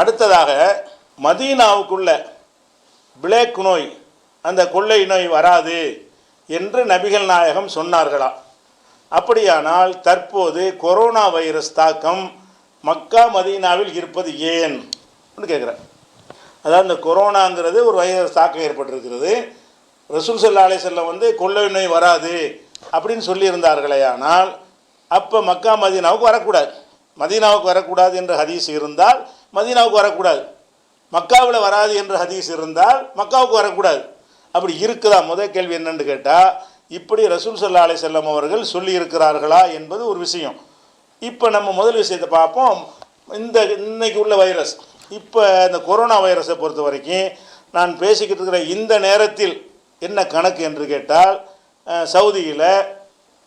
அடுத்ததாக மதீனாவுக்குள்ள பிளேக் நோய் அந்த கொள்ளை நோய் வராது என்று நபிகள் நாயகம் சொன்னார்களா? அப்படியானால் தற்போது கொரோனா வைரஸ் தாக்கம் மக்கா மதீனாவில் இருப்பது ஏன்? கேட்குறேன் அதாவது இந்த கொரோனாங்கிறது ஒரு வைரஸ் தாக்கம் ஏற்பட்டிருக்கிறது. ரசூல் சல்லா அலிசல்லம் வந்து கொள்ளை நோய் வராது அப்படின்னு சொல்லியிருந்தார்களே ஆனால் அப்போ மக்கா மதீனாவுக்கு வரக்கூடாது. மதீனாவுக்கு வரக்கூடாது என்ற ஹதீஸ் இருந்தால் மதீனாவுக்கு வரக்கூடாது. மக்காவில் வராது என்ற ஹதீஸ் இருந்தால் மக்காவுக்கு வரக்கூடாது. அப்படி இருக்குதா? முதல் கேள்வி என்னென்னு கேட்டால் இப்படி ரசூல் சல்லா அலி செல்லம் அவர்கள் சொல்லியிருக்கிறார்களா என்பது ஒரு விஷயம். இப்போ நம்ம முதல் விஷயத்தை பார்ப்போம். இந்த இன்னைக்கு உள்ள வைரஸ். இப்போ இந்த கொரோனா வைரஸை பொறுத்த வரைக்கும் நான் பேசிக்கிட்டு இருக்கிற இந்த நேரத்தில் என்ன கணக்கு என்று கேட்டால் சவுதியில்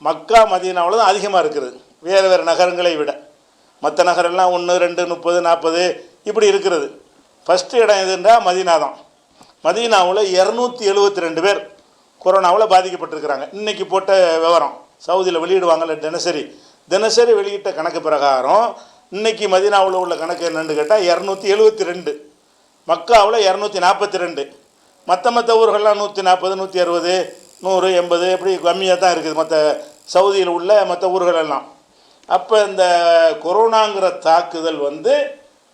மக்கா மதீனாவில் தான் அதிகமாக இருக்கிறது வேறு வேறு நகரங்களை விட. மற்ற நகரெல்லாம் ஒன்று ரெண்டு முப்பது நாற்பது இப்படி இருக்கிறது. ஃபஸ்ட்டு இடம் எதுன்றா மதீனா தான். மதீனாவில் இரநூத்தி எழுபத்தி ரெண்டு பேர் கொரோனாவில் பாதிக்கப்பட்டிருக்கிறாங்க. இன்றைக்கி போட்ட விவரம் சவுதியில் வெளியிடுவாங்கல்ல தினசரி. தினசரி வெளியிட்ட கணக்கு பிரகாரம் இன்னைக்கு மதீனாவில் உள்ள கணக்கு என்னென்னு கேட்டால் இரநூத்தி எழுபத்தி ரெண்டு. மக்காவில் இரநூத்தி நாற்பத்தி ரெண்டு. மற்ற மற்ற ஊர்கள்லாம் நூற்றி நாற்பது நூற்றி அறுபது நூறு எண்பது இப்படி கம்மியாக தான் இருக்குது. மற்ற சவுதியில் உள்ள மற்ற ஊர்களெல்லாம். அப்போ இந்த கொரோனாங்கிற தாக்குதல் வந்து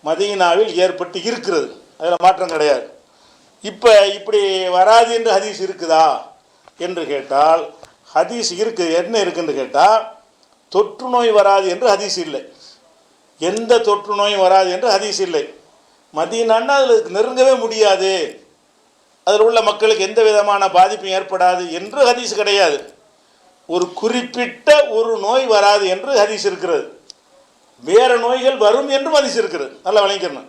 மதீனாவில் ஏற்பட்டு இருக்கிறது. அதில் மாற்றம் கிடையாது. இப்போ இப்படி வராது என்று ஹதீஸ் இருக்குதா என்று கேட்டால் ஹதீஸ் இருக்குது என்ன இருக்குன்னு கேட்டால் தொற்று நோய் வராது என்று ஹதீஸ் இல்லை. எந்த தொற்று நோயும் வராது என்று ஹதீஸ் இல்லை. மதியனான்னா அதில் நெருங்கவே முடியாது. அதில் உள்ள மக்களுக்கு எந்த விதமான பாதிப்பும் ஏற்படாது என்று ஹதீஸ் கிடையாது. ஒரு குறிப்பிட்ட ஒரு நோய் வராது என்று ஹதீஸ் இருக்கிறது. வேறு நோய்கள் வரும் என்றும் ஹதீஸ் இருக்கிறது. நல்லா விளங்கிக்கணும்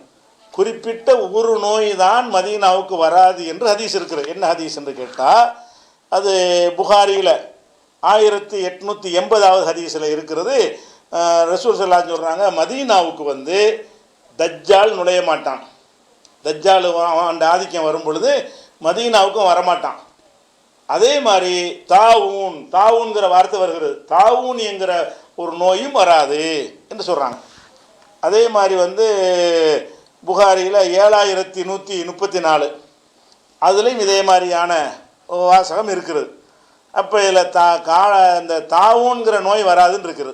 குறிப்பிட்ட ஒரு நோய் தான் மதீனாவுக்கு வராது என்று ஹதீஸ் இருக்கிறது. என்ன ஹதீஸ் என்று கேட்டால் அது புகாரியில் ஆயிரத்தி எட்நூற்றி எண்பதாவது ஹதீஸில் இருக்கிறது. ரசூல் சல்லா சொல்கிறாங்க மதீனாவுக்கு வந்து தஜ்ஜால் நுழைய மாட்டான். தஜ்ஜால் வ- அந்த ஆதிக்கம் வரும் பொழுது மதீனாவுக்கும் வரமாட்டான். அதே மாதிரி தாவூன் தாவூன்கிற வார்த்தை வருகிறது. தாவூன் என்கிற ஒரு நோயும் வராது என்று சொல்கிறாங்க அதே மாதிரி வந்து புகாரியில் ஏழாயிரத்தி நூற்றி முப்பத்தி நாலு. அதுலேயும் இதே மாதிரியான வாசகம் இருக்கிறது. அப்போ இதில் தா கா இந்த தாவூன்கிற நோய் வராதுன்னு இருக்குது.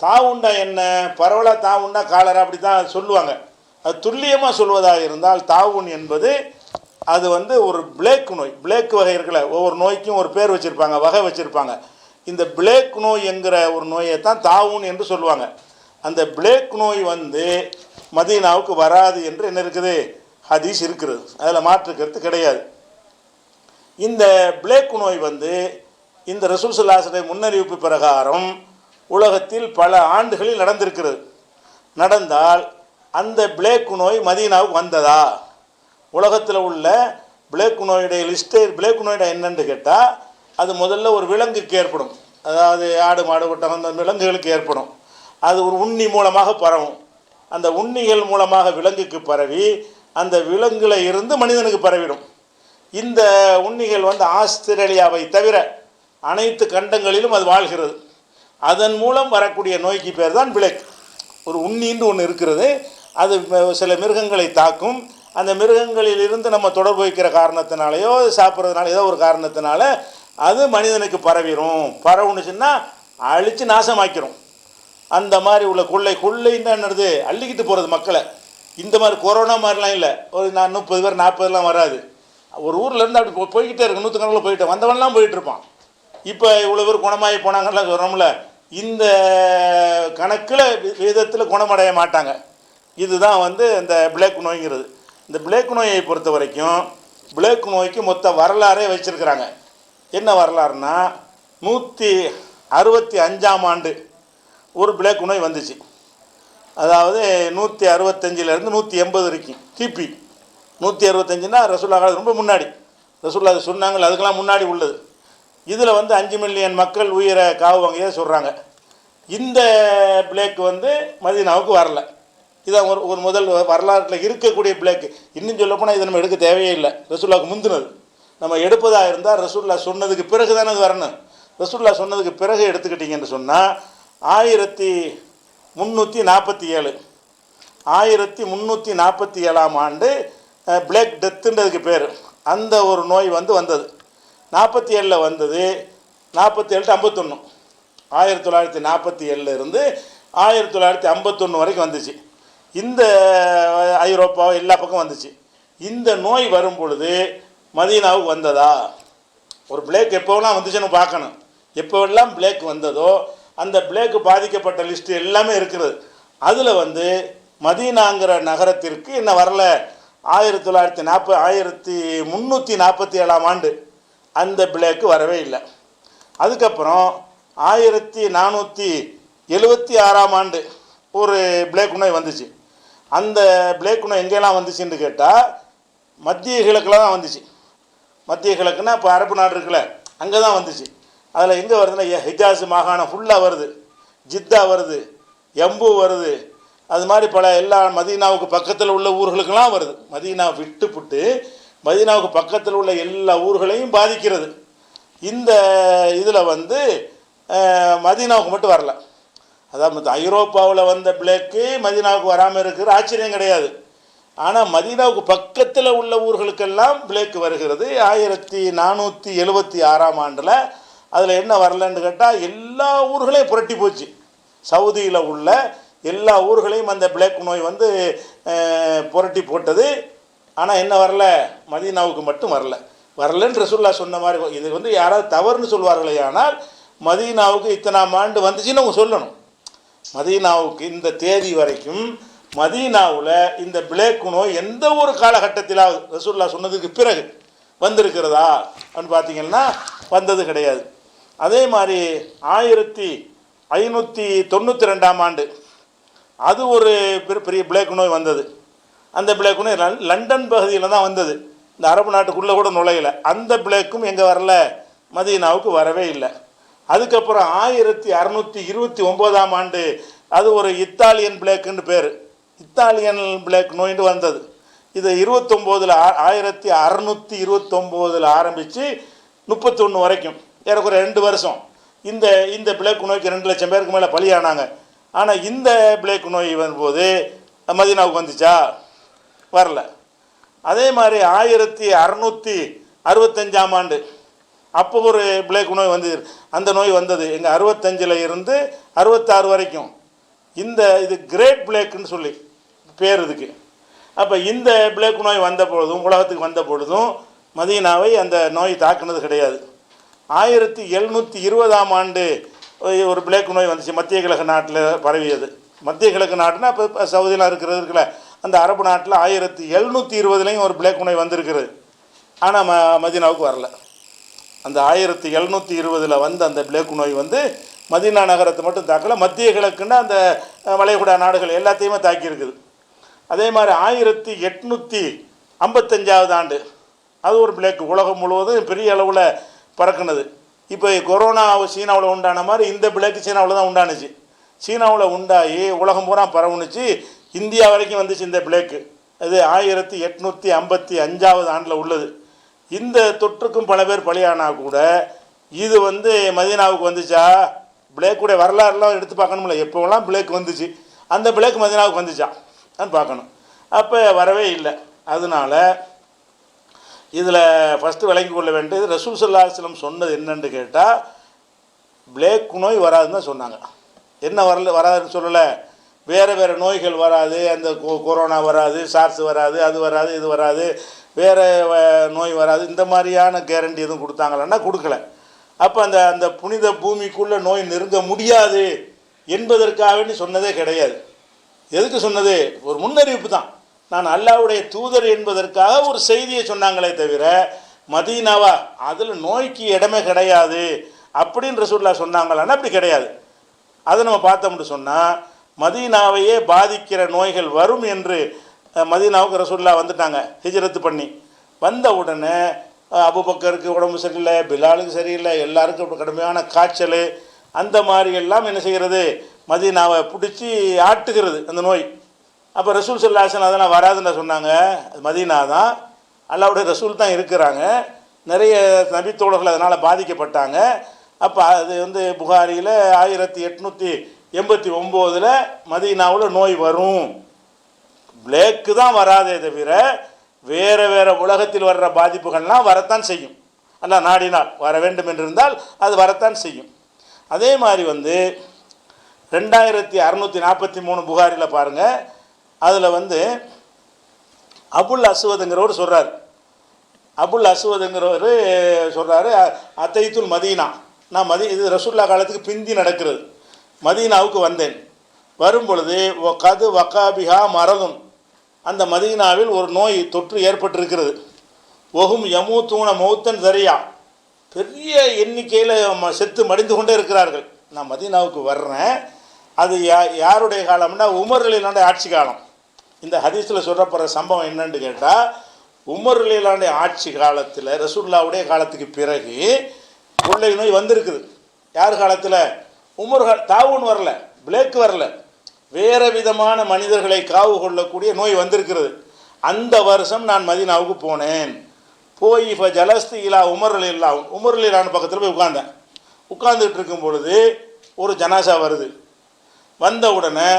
தாவுண்டா என்ன? பரவலாக தாவுண்டா காலரா அப்படி தான் சொல்லுவாங்க. அது துல்லியமாக சொல்வதாக இருந்தால் தாவுன் என்பது அது வந்து ஒரு பிளேக் நோய். பிளேக் வகை இருக்கல ஒவ்வொரு நோய்க்கும் ஒரு பேர் வச்சுருப்பாங்க வகை வச்சுருப்பாங்க. இந்த பிளேக் நோய் என்கிற ஒரு நோயை தான் தாவுன் என்று சொல்லுவாங்க. அந்த பிளேக் நோய் வந்து மதீனாவுக்கு வராது என்று என்ன இருக்குது? ஹதீஸ் இருக்கிறது. அதில் மாற்று கருத்து கிடையாது. இந்த பிளேக் நோய் வந்து இந்த ரசூல் சுல்லாசனை முன்னறிவிப்பு பிரகாரம் உலகத்தில் பல ஆண்டுகளில் நடந்திருக்கிறது. நடந்தால் அந்த பிளேக் நோய் மதீனாவுக்கு வந்ததா? உலகத்தில் உள்ள பிளேக் நோயுடைய லிஸ்ட்டே பிளேக் நோயுடைய என்னன்னு கேட்டால் அது முதல்ல ஒரு விலங்குக்கு ஏற்படும். அதாவது ஆடு மாடு ஒட்டகம் அந்த விலங்குகளுக்கு ஏற்படும். அது ஒரு உண்ணி மூலமாக பரவும். அந்த உண்ணிகள் மூலமாக விலங்குக்கு பரவி அந்த விலங்கில் இருந்து மனிதனுக்கு பரவிடும். இந்த உண்ணிகள் வந்து ஆஸ்திரேலியாவை தவிர அனைத்து கண்டங்களிலும் அது வாழ்கிறது. அதன் மூலம் வரக்கூடிய நோய்க்கு பேர் தான் பிளேக் ஒரு உண்ணின்னு ஒன்று இருக்கிறது. அது சில மிருகங்களை தாக்கும். அந்த மிருகங்களில் இருந்து நம்ம தொடர்பு வைக்கிற காரணத்தினாலேயோ சாப்பிட்றதுனால ஏதோ ஒரு காரணத்தினால அது மனிதனுக்கு பரவிடும் பரவுனுச்சுன்னா அழித்து நாசமாக்கிரும். அந்த மாதிரி உள்ள கொள்ளை கொள்ளைன்னு என்னது? அள்ளிக்கிட்டு போகிறது மக்களை. இந்த மாதிரி கொரோனா மாதிரிலாம் இல்லை. ஒரு நான் முப்பது பேர் நாற்பதுலாம் வராது. ஒரு ஊர்லேருந்து அப்படி போ- போய்கிட்டே இருக்கு. நூற்றுக்கணக்கில் போயிட்டு வந்தவன்லாம் போயிட்டு இருப்பான் இப்போ இவ்வளோ பேர் குணமாகி போனாங்கலாம் சொல்கிறோம்ல இந்த கணக்கில் விதத்தில் குணமடைய மாட்டாங்க. இதுதான் வந்து இந்த பிளாக் நோய்ங்கிறது. இந்த பிளேக் நோயை பொறுத்த வரைக்கும் பிளேக் நோய்க்கு மொத்த வரலாறே வச்சுருக்கிறாங்க. என்ன வரலாறுனா நூற்றி அறுபத்தி அஞ்சாம் ஆண்டு ஒரு பிளேக் நோய் வந்துச்சு. அதாவது நூற்றி அறுபத்தஞ்சிலேருந்து நூற்றி எண்பது வரைக்கும் கிபி. நூற்றி அறுபத்தஞ்சுனா ரசூல்லா காலத்து ரொம்ப முன்னாடி. ரசூல்லா அது சொன்னாங்கல்ல அதுக்கெல்லாம் முன்னாடி உள்ளது. இதில் வந்து அஞ்சு மில்லியன் மக்கள் உயிரை காவு வாங்கியே சொல்கிறாங்க இந்த பிளேக் வந்து மதீனாவுக்கு வரல. இதான் ஒரு ஒரு முதல் வரலாற்றில் இருக்கக்கூடிய பிளேக் இன்னும் சொல்லப்போனால் இதை நம்ம எடுக்க தேவையே இல்லை. ரசூல்லாவுக்கு முந்தினது. நம்ம எடுப்பதாக இருந்தால் ரசூல்லா சொன்னதுக்கு பிறகு தானே அது வரணும். ரசூல்லா சொன்னதுக்கு பிறகு எடுத்துக்கிட்டிங்கன்னு சொன்னால் ஆயிரத்தி முந்நூற்றி நாற்பத்தி ஏழு. ஆயிரத்தி முந்நூற்றி நாற்பத்தி ஏழாம் ஆண்டு அஹ், பிளேக் டெத்துன்றதுக்கு பேர். அந்த ஒரு நோய் வந்து வந்தது. நாற்பத்தி ஏழில் வந்தது. நாற்பத்தி ஏழு ஐம்பத்தொன்று ஆயிரத்தி தொள்ளாயிரத்தி நாற்பத்தி ஏழுல இருந்து ஆயிரத்தி தொள்ளாயிரத்தி ஐம்பத்தொன்று வரைக்கும் வந்துச்சு. இந்த ஐரோப்பா எல்லா பக்கம் வந்துச்சு. இந்த நோய் வரும் பொழுது மதீனாவுக்கு வந்ததா? ஒரு பிளேக் எப்போவெல்லாம் வந்துச்சுன்னு பார்க்கணும். எப்போவெல்லாம் பிளேக் வந்ததோ அந்த பிளேக்கு பாதிக்கப்பட்ட லிஸ்ட் எல்லாமே இருக்கிறது அதில் வந்து மதீனாங்கிற நகரத்திற்கு என்ன வரல. ஆயிரத்தி தொள்ளாயிரத்தி நாற்பது ஆயிரத்தி முந்நூற்றி நாற்பத்தி ஏழாம் ஆண்டு அந்த பிளேக்கு வரவே இல்லை. அதுக்கப்புறம் ஆயிரத்தி நானூற்றி எழுபத்தி ஆறாம் ஆண்டு ஒரு பிளேக் நோய் வந்துச்சு. அந்த பிளேக் நோய் எங்கெல்லாம் வந்துச்சுன்னு கேட்டால் மத்திய கிழக்கில் தான் வந்துச்சு. மத்திய கிழக்குன்னா இப்போ அரபு நாடு இருக்குல்ல அங்கே தான் வந்துச்சு. அதில் எங்கே வருதுன்னா ஹிஜாஸ் மாகாணம் ஃபுல்லாக வருது. ஜித்தா வருது எம்பு வருது. அது மாதிரி பல எல்லா மதீனாவுக்கு பக்கத்தில் உள்ள ஊர்களுக்கெல்லாம் வருது. மதீனா விட்டுப்புட்டு மதீனாவுக்கு பக்கத்தில் உள்ள எல்லா ஊர்களையும் பாதிக்கிறது. இந்த இதில் வந்து மதீனாவுக்கு மட்டும் வரல. அதாவது ஐரோப்பாவில் வந்த பிளேக்கு மதீனாவுக்கு வராமல் இருக்கிற ஆச்சரியம் கிடையாது. ஆனால் மதீனாவுக்கு பக்கத்தில் உள்ள ஊர்களுக்கெல்லாம் பிளேக் வருகிறது. ஆயிரத்தி நானூற்றி எழுபத்தி ஆறாம் ஆண்டில் அதில் என்ன வரலன்னு கேட்டால் எல்லா ஊர்களையும் புரட்டி போச்சு. சவுதியில் உள்ள எல்லா ஊர்களையும் அந்த பிளேக் நோய் வந்து புரட்டி போட்டது. ஆனால் என்ன வரல? மதீனாவுக்கு மட்டும் வரல. வரலன்னு ரசுல்லா சொன்ன மாதிரி இது வந்து யாராவது தவறுன்னு சொல்வார்களே ஆனால் மதீனாவுக்கு இத்தனாம் ஆண்டு வந்துச்சுன்னு அவங்க சொல்லணும். மதீனாவுக்கு இந்த தேதி வரைக்கும் மதீனாவில் இந்த பிளேக்கு நோய் எந்த ஒரு காலகட்டத்திலாவது ரசூல்லா சொன்னதுக்கு பிறகு வந்திருக்கிறதா? அப்படின்னு பார்த்தீங்கன்னா வந்தது கிடையாது. அதே மாதிரி ஆயிரத்தி ஐநூற்றி தொண்ணூற்றி ரெண்டாம் ஆண்டு அது ஒரு பெரிய பெரிய பிளேக் நோய் வந்தது. அந்த பிளேக் நோய் லண்டன் பகுதியில் தான் வந்தது. இந்த அரபு நாட்டுக்குள்ளே கூட நுழையல. அந்த பிளேக்கும் எங்கே வரல? மதீனாவுக்கு வரவே இல்லை. அதுக்கப்புறம் ஆயிரத்தி அறநூற்றி இருபத்தி ஒம்போதாம் ஆண்டு அது ஒரு இத்தாலியன் பிளேக்குன்னு பேர். இத்தாலியன் பிளேக் நோயின்னு வந்தது. இது இருபத்தொம்போதில் ஆயிரத்தி அறநூற்றி இருபத்தொம்போதில் ஆரம்பித்து முப்பத்தொன்று வரைக்கும். ஏறக்குறைய ரெண்டு வருஷம். இந்த இந்த பிளேக் நோய்க்கு ரெண்டு லட்சம் பேருக்கு மேலே பலியானாங்க. ஆனால் இந்த பிளேக் நோய் வரும்போது மதீனாவுக்கு வந்துச்சா? வரல. அதே மாதிரி ஆயிரத்தி அறநூற்றி அறுபத்தஞ்சாம் ஆண்டு அப்போ ஒரு பிளேக் நோய் வந்தது அந்த நோய் வந்தது. எங்கள் அறுபத்தஞ்சில் இருந்து அறுபத்தாறு வரைக்கும். இந்த இது கிரேட் பிளேக்குன்னு சொல்லி பேர் இதுக்கு. அப்போ இந்த பிளேக் நோய் வந்த பொழுதும் உலகத்துக்கு வந்த பொழுதும் மதீனாவை அந்த நோய் தாக்குனது கிடையாது. ஆயிரத்தி எழுநூற்றி இருபதாம் ஆண்டு ஒரு பிளேக் நோய் வந்துச்சு. மத்திய கிழக்கு நாட்டில் பரவியது. மத்திய கிழக்கு நாட்டுனா இப்போ சவுதியில் இருக்கிறது இருக்குல்ல அந்த அரபு நாட்டில் ஆயிரத்தி எழுநூற்றி இருபதுலேயும் ஒரு பிளேக் நோய் வந்திருக்கிறது ஆனால் ம மதீனாவுக்கு வரல. அந்த ஆயிரத்தி எழுநூற்றி இருபதில் வந்த அந்த பிளேக் நோய் வந்து மதீனா நகரத்தை மட்டும் தாக்கல மத்திய கிழக்குன்னா அந்த வளைகுடா நாடுகள் எல்லாத்தையுமே தாக்கியிருக்குது. அதே மாதிரி ஆயிரத்தி எட்நூற்றி ஐம்பத்தஞ்சாவது ஆண்டு அது ஒரு பிளேக் உலகம் முழுவதும் பெரிய அளவில் பறக்குனது. இப்போ கொரோனா சீனாவில் உண்டான மாதிரி இந்த பிளேக்கு சீனாவில் தான் உண்டானுச்சு. சீனாவில் உண்டாகி உலகம் பூரா பரவுனுச்சு. இந்தியா வரைக்கும் வந்துச்சு இந்த பிளேக்கு அது ஆயிரத்தி எட்நூற்றி ஐம்பத்தி அஞ்சாவது ஆண்டில் உள்ளது. இந்த தொற்றுக்கும் பல பேர் பலியானா கூட இது வந்து மதீனாவுக்கு வந்துச்சா? பிளேக்குடைய வரலாறுலாம் எடுத்து பார்க்கணும்ல. எப்போவெல்லாம் பிளேக் வந்துச்சு? அந்த பிளேக் மதினாவுக்கு வந்துச்சா? பார்க்கணும். அப்போ வரவே இல்லை. அதனால இதில் ஃபஸ்ட்டு விளங்கி கொள்ள வேண்டியது ரசூல் சல்லாஹ்லம் சொன்னது என்னன்னு கேட்டால் பிளேக் நோய் வராதுன்னு தான் சொன்னாங்க. என்ன வரல வராதுன்னு சொல்லலை? வேறு வேறு நோய்கள் வராது. அந்த கொ- கொரோனா வராது சார்ஸ் வராது அது வராது இது வராது. வேறு நோய் வராது. இந்த மாதிரியான கேரண்டி எதுவும் கொடுத்தாங்களான்னா கொடுக்கல. அப்போ அந்த அந்த புனித பூமிக்குள்ளே நோய் நெருங்க முடியாது என்பதற்காக சொன்னதே கிடையாது. எதுக்கு சொன்னது? ஒரு முன்னறிவிப்பு தான். நான் அல்லாவுடைய தூதர் என்பதற்காக ஒரு செய்தியை சொன்னாங்களே தவிர மதீனாவா அதில் நோய்க்கு இடமே கிடையாது அப்படின்னு ரசூல்லா சொன்னாங்களான்னா அப்படி கிடையாது. அதை நம்ம பார்த்தோம்னு சொன்னால் மதீனாவையே பாதிக்கிற நோய்கள் வரும் என்று மதீனாவுக்கு ரசூல்லா வந்துட்டாங்க ஹிஜ்ரத்து பண்ணி. வந்த உடனே அபுபக்கருக்கு உடம்பு சரியில்லை பிலாலுக்கு சரியில்லை எல்லாருக்கும் கடுமையான காய்ச்சல். அந்த மாதிரி எல்லாம் என்ன செய்கிறது? மதீனாவை பிடிச்சி ஆட்டுகிறது அந்த நோய். அப்போ ரசூல் சல்லாசன் அதெல்லாம் வராதுன்னு சொன்னாங்க. அது மதீனா தான். அல்லாவுடைய ரசூல் தான் இருக்கிறாங்க. நிறைய நபித்தோழர்கள் அதனால் பாதிக்கப்பட்டாங்க. அப்போ அது வந்து புகாரியில் ஆயிரத்தி எட்நூற்றி எண்பத்தி ஒம்போதில் மதீனாவில் நோய் வரும். பிளேக்கு தான் வராதே தவிர வேறு வேறு உலகத்தில் வர்ற பாதிப்புகள்லாம் வரத்தான் செய்யும். அல்ல நாடினால் வர வேண்டும் என்றிருந்தால் அது வரத்தான் செய்யும். அதே மாதிரி வந்து ரெண்டாயிரத்தி அறநூற்றி நாற்பத்தி மூணு புகாரில் பாருங்கள் அதில் வந்து அபுல் அசுவதுங்கிறவர் சொல்கிறார் அபுல் அசுவதுங்கிறவர் சொல்கிறாரு அத்தைத்துல் மதீனா. நான் மதி இது ரசூல்லா காலத்துக்கு பிந்தி நடக்கிறது. மதீனாவுக்கு வந்தேன். வரும் பொழுது கது வக்காபிஹா மரதும். அந்த மதீனாவில் ஒரு நோய் தொற்று ஏற்பட்டிருக்கிறது. ஒகும் யமூத்தூன மௌத்தன் சரியா? பெரிய எண்ணிக்கையில் செத்து மடிந்து கொண்டே இருக்கிறார்கள். நான் மதீனாவுக்கு வர்றேன். அது யா யாருடைய காலம்னா உமர்களினுடைய ஆட்சி காலம். இந்த ஹதீஸில் சொல்லப்படுற சம்பவம் என்னன்னு கேட்டால் உமர்களிலாண்டைய ஆட்சி காலத்தில் ரசூல்லாவுடைய காலத்துக்கு பிறகு கொள்ளை நோய் வந்திருக்குது. யார் காலத்தில்? உமர் தாவுன்னு தாவூன் வரல பிளேக் வரல. வேறு விதமான மனிதர்களை காவு கொள்ளக்கூடிய நோய் வந்திருக்கிறது. அந்த வருஷம் நான் மதினாவுக்கு போனேன். போய் இப்போ ஜலஸ்தி இலா உமர் இல்லா உமர் இல்லான்னு பக்கத்தில் போய் உட்காந்தேன் உட்கார்ந்துட்டு இருக்கும் பொழுது ஒரு ஜனாசா வருது. வந்த உடனே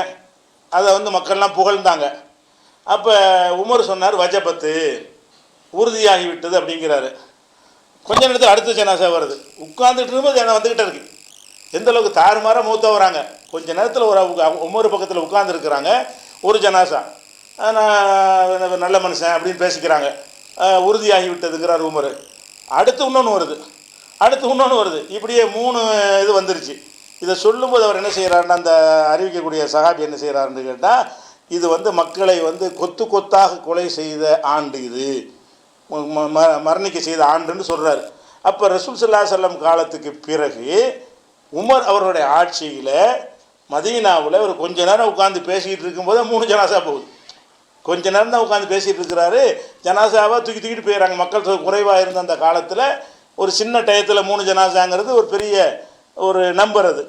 அதை வந்து மக்கள்லாம் புகழ்ந்தாங்க. அப்போ உமர் சொன்னார் வஜபத்து உறுதியாகி விட்டது அப்படிங்கிறாரு. கொஞ்ச நேரத்தில் அடுத்த ஜனாசா வருது. உட்காந்துட்டு இருக்கும்போது ஜன வந்துக்கிட்டே இருக்கு. எந்த அளவுக்கு தாறுமாறாக மூத்த வராங்க. கொஞ்ச நேரத்தில் ஒரு அவங்க ஒவ்வொரு பக்கத்தில் உட்காந்துருக்குறாங்க ஒரு ஜனாசா. நான் நல்ல மனுஷன் அப்படின்னு பேசிக்கிறாங்க. உறுதியாகி விட்டதுங்கிறார் உமர் அடுத்து இன்னொன்று வருது. அடுத்து இன்னொன்று வருது. இப்படியே மூணு இது வந்துருச்சு. இதை சொல்லும்போது அவர் என்ன செய்கிறாருன்னு அந்த அறிவிக்கக்கூடிய சகாபி என்ன செய்கிறாருன்னு கேட்டால் இது வந்து மக்களை வந்து கொத்து கொத்தாக கொலை செய்த ஆண்டு இது. ம- ம- மரணிக்க செய்த ஆண்டுன்னு சொல்கிறார் அப்போ ரசூல் சல்லா செல்லம் காலத்துக்கு பிறகு உமர் அவருடைய ஆட்சியில் மதீனாவில் ஒரு கொஞ்ச நேரம் உட்காந்து பேசிக்கிட்டு இருக்கும்போது மூணு ஜனாசா போகுது. கொஞ்ச நேரம் தான் உட்காந்து பேசிகிட்டு இருக்கிறாரு. ஜனாசாவாக தூக்கி தூக்கிட்டு போயிடறாங்க மக்கள் தொகை குறைவாக இருந்த அந்த காலத்தில் ஒரு சின்ன டயத்தில் மூணு ஜனாசாங்கிறது ஒரு பெரிய ஒரு நம்பர் அது.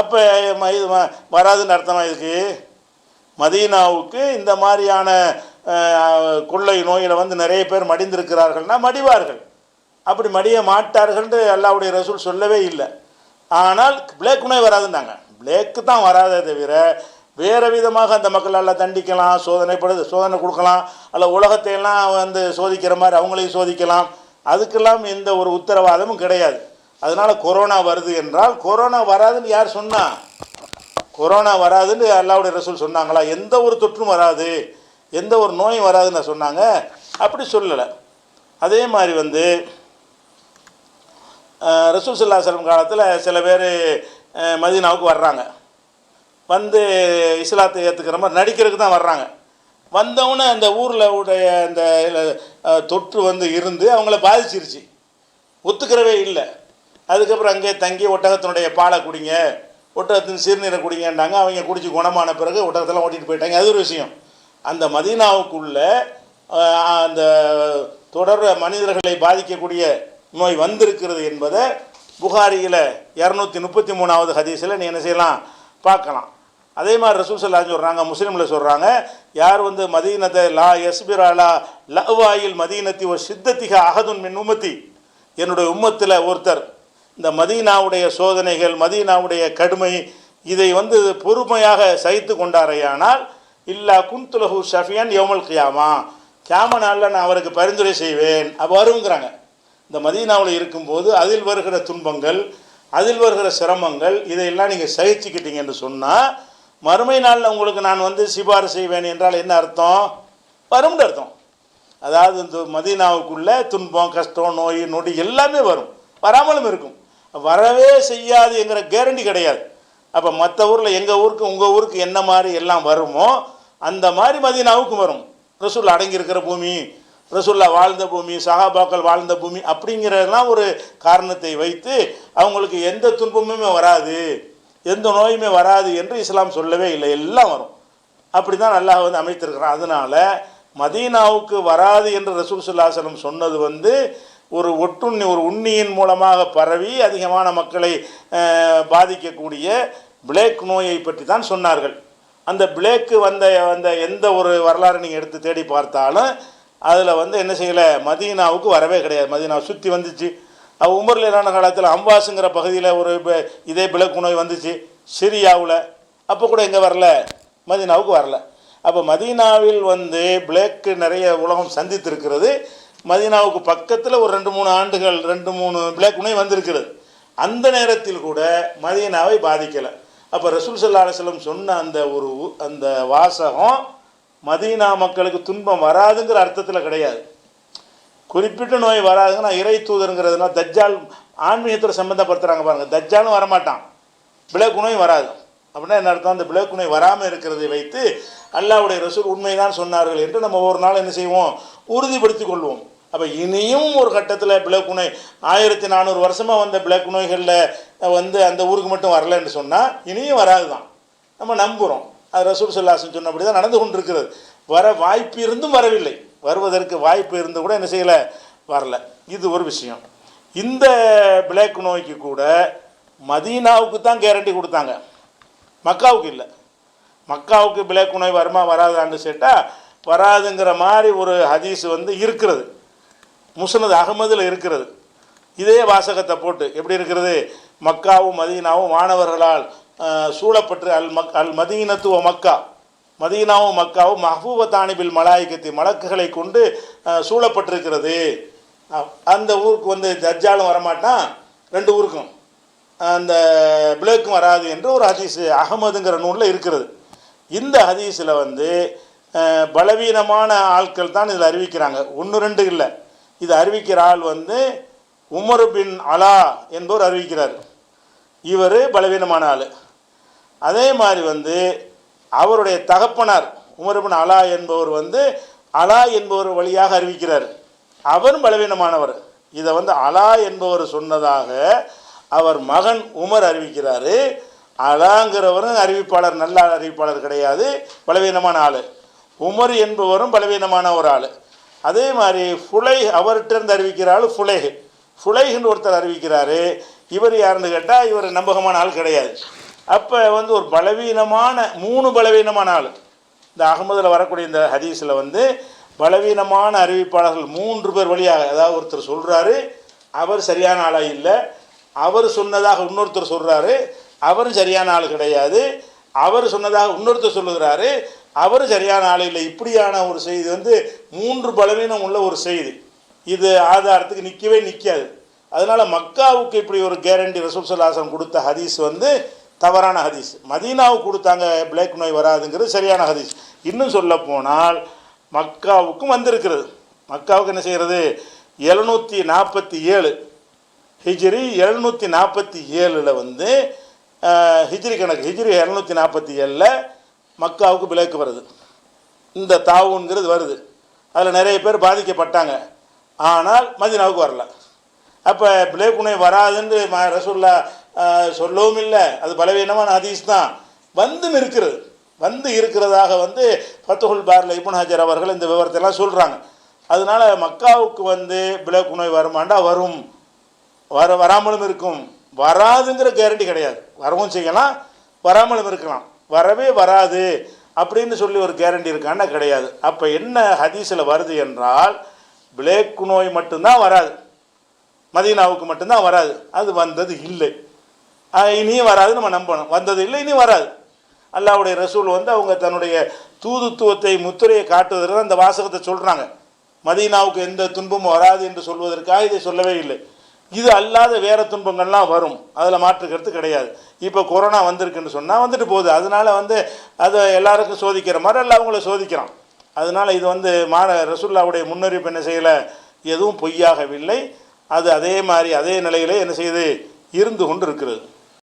அப்போ இது வராதுன்னு அர்த்தமாக இதுக்கு மதீனாவுக்கு இந்த மாதிரியான கொள்ளை நோயில் வந்து நிறைய பேர் மடிந்திருக்கிறார்கள்னா மடிவார்கள். அப்படி மடிய மாட்டார்கள்ன்ட்டு அல்லாவுடைய ரசூல் சொல்லவே இல்லை. ஆனால் பிளேக் நோய் வராதுன்னாங்க. பிளேக்கு தான் வராதே தவிர வேறு விதமாக அந்த மக்களால் தண்டிக்கலாம் சோதனைப்படுது சோதனை கொடுக்கலாம். அல்ல உலகத்தையெல்லாம் வந்து சோதிக்கிற மாதிரி அவங்களையும் சோதிக்கலாம். அதுக்கெல்லாம் எந்த ஒரு உத்தரவாதமும் கிடையாது. அதனால் கொரோனா வருது என்றால் கொரோனா வராதுன்னு யார் சொன்னா? கொரோனா வராதுன்னு அல்லாவுடைய ரசூல் சொன்னாங்களா? எந்த ஒரு தொற்றும் வராது. எந்த ஒரு நோயும் வராதுன்னு சொன்னாங்க. அப்படி சொல்லலை. அதே மாதிரி வந்து ரசூல் சுல்லா செல்லம் காலத்தில் சில பேர் மதீனாவுக்கு வர்றாங்க. வந்து இஸ்லாத்தை ஏற்றுக்கிற மாதிரி நடிக்கிறதுக்கு தான் வர்றாங்க. வந்தவுடனே அந்த ஊரில் உடைய அந்த தொற்று வந்து இருந்து அவங்கள பாதிச்சிருச்சு. ஒத்துக்கிறவே இல்லை. அதுக்கப்புறம் அங்கே தங்கி ஒட்டகத்தினுடைய பாலை குடிங்க ஒட்டகத்தின் சிறுநீரை குடிங்கன்றாங்க அவங்க குடிச்சு குணமான பிறகு ஒட்டகத்தெல்லாம் ஓட்டிகிட்டு போயிட்டாங்க. அது ஒரு விஷயம். அந்த மதீனாவுக்குள்ளே அந்த தொடர் மனிதர்களை பாதிக்கக்கூடிய நோய் வந்திருக்கிறது என்பதை புகாரியில் இரநூத்தி முப்பத்தி மூணாவது ஹதீஸில் நீ என்ன செய்யலாம்? பார்க்கலாம். அதே மாதிரி ரசூல் சல்லாஹ் சொல்கிறாங்க முஸ்லீமில் சொல்கிறாங்க யார் வந்து மதீனத்தை லா எஸ்பிராலா லவாயில் மதீனத்தி ஒரு சித்தத்திக அகதுன் மின் உம்மத்தி. என்னுடைய உம்மத்தில் ஒருத்தர் இந்த மதீனாவுடைய சோதனைகள் மதீனாவுடைய கடுமை இதை வந்து பொறுமையாக சகித்து கொண்டாரையானால் இல்லா குந்துலஹு ஷஃபியன் யௌமல் கியாமா. கியாம நாளில் நான் அவருக்கு பரிந்துரை செய்வேன். அப்போ வருங்கிறாங்க. இந்த மதீனாவில் இருக்கும்போது அதில் வருகிற துன்பங்கள் அதில் வருகிற சிரமங்கள் இதையெல்லாம் நீங்கள் சகிச்சுக்கிட்டீங்க என்று சொன்னால் மறுமை நாளில் உங்களுக்கு நான் வந்து சிபாரிசு செய்வேன் என்றால் என்ன அர்த்தம்? வரும்னு அர்த்தம். அதாவது இந்த மதீனாவுக்குள்ளே துன்பம் கஷ்டம் நோய் நொடி எல்லாமே வரும். வராமலும் இருக்கும். வரவே செய்யாது என்கிற கேரண்டி கிடையாது. அப்போ மற்ற ஊரில் எங்கள் ஊருக்கு உங்கள் ஊருக்கு என்ன மாதிரி எல்லாம் வருமோ அந்த மாதிரி மதீனாவுக்கும் வரும். ரசூல் அடங்கியிருக்கிற பூமி ரசுல்லா வாழ்ந்த பூமி சஹாபாக்கள் வாழ்ந்த பூமி அப்படிங்கிறதெல்லாம் ஒரு காரணத்தை வைத்து அவங்களுக்கு எந்த துன்பமுமே வராது எந்த நோயுமே வராது என்று இஸ்லாம் சொல்லவே இல்லை. எல்லாம் வரும். அப்படி தான் அல்லாஹ் வந்து அமைத்திருக்கிறான். அதனால் மதீனாவுக்கு வராது என்று ரசூல் சுல்லாசனம் சொன்னது வந்து ஒரு ஒட்டுண்ணி ஒரு உண்ணியின் மூலமாக பரவி அதிகமான மக்களை பாதிக்கக்கூடிய பிளேக் நோயை பற்றி தான் சொன்னார்கள். அந்த பிளேக்கு வந்த வந்த எந்த ஒரு வரலாறு நீங்கள் எடுத்து தேடி பார்த்தாலும் அதில் வந்து என்ன செய்யலை? மதீனாவுக்கு வரவே கிடையாது. மதீனா சுற்றி வந்துச்சு. உமரில் இரான காலத்தில் அம்பாஸுங்கிற பகுதியில் ஒரு இதே பிளக்கு நோய் வந்துச்சு. சிரியாவில். அப்போ கூட எங்கே வரல? மதீனாவுக்கு வரல. அப்போ மதீனாவில் வந்து பிளேக்கு நிறைய உலகம் சந்தித்திருக்கிறது. மதீனாவுக்கு பக்கத்தில் ஒரு ரெண்டு மூணு ஆண்டுகள் ரெண்டு மூணு பிளேக் நோய் வந்திருக்கிறது. அந்த நேரத்தில் கூட மதீனாவை பாதிக்கலை. அப்போ ரசூல் சல்லா அலுவலம் சொன்ன அந்த ஒரு அந்த வாசகம் மதீனா மக்களுக்கு துன்பம் வராதுங்கிற அர்த்தத்தில் கிடையாது. குறிப்பிட்ட நோய் வராதுங்கன்னா இறை தூதருங்கிறதுனா தஜ்ஜால் ஆன்மீகத்தில் சம்மந்தப்படுத்துகிறாங்க பாருங்கள் தஜ்ஜாலும் வரமாட்டான். பிளேக்கு நோய் வராது. அப்படின்னா என்ன அர்த்தம்? அந்த பிளேக்கு நோய் வராமல் இருக்கிறதை வைத்து அல்லாவுடைய ரசூல் உண்மைதான் சொன்னார்கள் என்று நம்ம ஒவ்வொரு நாள் என்ன செய்வோம்? உறுதிப்படுத்தி கொள்வோம். அப்போ இனியும் ஒரு கட்டத்தில் பிளக்கு நோய் ஆயிரத்தி நானூறு வருஷமாக வந்த பிளக்கு நோய்களில் வந்து அந்த ஊருக்கு மட்டும் வரலன்னு சொன்னால் இனியும் வராது தான் நம்ம நம்புகிறோம் அது ரசூல் சொல்லாசன் சொன்னபடி தான் நடந்து கொண்டிருக்கிறது. வர வாய்ப்பு இருந்தும் வரவில்லை. வருவதற்கு வாய்ப்பு இருந்து கூட என்ன செய்யலை? வரல. இது ஒரு விஷயம். இந்த பிளாக் நோய்க்கு கூட மதீனாவுக்கு தான் கேரண்டி கொடுத்தாங்க. மக்காவுக்கு இல்லை. மக்காவுக்கு பிளாக் நோய் வருமா வராதான்னு கேட்டால் வராதுங்கிற மாதிரி ஒரு ஹதீஸ் வந்து இருக்கிறது. முஸ்னது அகமதில் இருக்கிறது. இதே வாசகத்தை போட்டு எப்படி இருக்கிறது? மக்காவும் மதீனாவும் மாணவர்களால் சூழப்பட்டு அல் மக் அல் மதீனத்துவ மக்கா மதீனாவும் மக்காவும் மஹபூபத்தானிபில் மலாய்க்கத்தி மலக்குகளை கொண்டு சூழப்பட்டிருக்கிறது அந்த ஊருக்கு வந்து தஜ்ஜாலும் வரமாட்டான் ரெண்டு ஊருக்கும் அந்த பிளேக்கும் வராது என்று ஒரு ஹதீஸ் அகமதுங்கிற நூலில் இருக்கிறது இந்த ஹதீஸில் வந்து பலவீனமான ஆட்கள் தான் இதில் அறிவிக்கிறாங்க ஒன்று ரெண்டு இல்லை இது அறிவிக்கிற ஆள் வந்து உமர் பின் அலா என்பவர் அறிவிக்கிறார் இவர் பலவீனமான ஆள் அதே மாதிரி வந்து அவருடைய தகப்பனார் உமர்பின் அலா என்பவர் வந்து அலா என்பவர் வழியாக அறிவிக்கிறார். அவரும் பலவீனமானவர். இதை வந்து அலா என்பவர் சொன்னதாக அவர் மகன் உமர் அறிவிக்கிறாரு. அலாங்கிறவரும் அறிவிப்பாளர் நல்ல அறிவிப்பாளர் கிடையாது. பலவீனமான ஆள். உமர் என்பவரும் பலவீனமான ஒரு ஆள். அதே மாதிரி ஃபுலை அவர்கிட்டருந்து அறிவிக்கிற ஆள் ஃபுலைஹ். ஃபுலைஹ்னு ஒருத்தர் அறிவிக்கிறாரு. இவர் யாருன்னு கேட்டால் இவர் நம்பகமான ஆள் கிடையாது. அப்போ வந்து ஒரு பலவீனமான மூணு பலவீனமான ஆள். இந்த அகமதில் வரக்கூடிய இந்த ஹதீஸில் வந்து பலவீனமான அறிவிப்பாளர்கள் மூன்று பேர் வழியாக அதாவது ஒருத்தர் சொல்கிறாரு அவர் சரியான ஆளாக இல்லை. அவர் சொன்னதாக இன்னொருத்தர் சொல்கிறாரு அவரும் சரியான ஆள் கிடையாது. அவர் சொன்னதாக இன்னொருத்தர் சொல்லுகிறாரு அவரும் சரியான ஆள் இல்லை. இப்படியான ஒரு செய்தி வந்து மூன்று பலவீனம் உள்ள ஒரு செய்தி. இது ஆதாரத்துக்கு நிற்கவே நிற்காது அதனால் மக்காவுக்கு இப்படி ஒரு கேரண்டி ரசூல் சல்லாசம் கொடுத்த ஹதீஸ் வந்து தவறான ஹதீஸ். மதீனாவுக்கு கொடுத்தாங்க பிளேக் நோய் வராதுங்கிறது சரியான ஹதீஸ். இன்னும் சொல்ல போனால் மக்காவுக்கும் வந்திருக்கிறது. மக்காவுக்கு என்ன செய்கிறது எழுநூற்றி நாற்பத்தி ஏழு. ஹிஜ்ரி எழுநூற்றி நாற்பத்தி ஏழில் வந்து ஹிஜ்ரி கணக்கு ஹிஜ்ரி இரநூத்தி நாற்பத்தி ஏழில் மக்காவுக்கு பிளேக்கு வருது. இந்த தாவுங்கிறது வருது. அதில் நிறைய பேர் பாதிக்கப்பட்டாங்க. ஆனால் மதீனாவுக்கு வரல. அப்போ பிளேக்குனை நோய் வராதுன்னு ம ரசூல்லா சொல்லவும் இல்லை. அது பலவீனமான ஹதீஸ் தான் வந்தும் இருக்கிறது வந்து இருக்கிறதாக வந்து ஃபத்துஹுல் பாரில் இபுன் ஹஜர் அவர்கள் இந்த விவரத்தை எல்லாம் சொல்கிறாங்க அதனால மக்காவுக்கு வந்து பிளேக்கு நோய் வருமாண்டா வரும். வர வராமலும் இருக்கும். வராதுங்கிற கேரண்டி கிடையாது. வரவும் செய்யலாம் வராமலும் இருக்கலாம். வரவே வராது அப்படின்னு சொல்லி ஒரு கேரண்டி இருக்கான்னா கிடையாது. அப்போ என்ன ஹதீஸில் வருது என்றால் பிளேக்கு நோய் மட்டும்தான் வராது. மதீனாவுக்கு மட்டும்தான் வராது. அது வந்தது இல்லை. இனியும் வராது நம்ம நம்பணும். வந்தது இல்லை இனி வராது. அல்லாவுடைய ரசூல் வந்து அவங்க தன்னுடைய தூதுத்துவத்தை முத்திரையை காட்டுவதற்கு அந்த வாசகத்தை சொல்கிறாங்க மதீனாவுக்கு எந்த துன்பமும் வராது என்று சொல்வதற்காக இதை சொல்லவே இல்லை. இது அல்லாத வேறு துன்பங்கள்லாம் வரும். அதில் மாற்றுக்கிறது கிடையாது. இப்போ கொரோனா வந்திருக்குன்னு சொன்னால் வந்துட்டு போகுது. அதனால் வந்து அதை எல்லாருக்கும் சோதிக்கிற மாதிரி எல்லாம் அவங்கள சோதிக்கிறான். அதனால் இது வந்து மாற ரசுல்லாவுடைய முன்னறிவிப்பு என்ன செய்யலை? எதுவும் பொய்யாகவில்லை. அது அதே மாதிரி அதே நிலையிலே என்ன செய்யுது இருந்து கொண்டு இருக்கிறது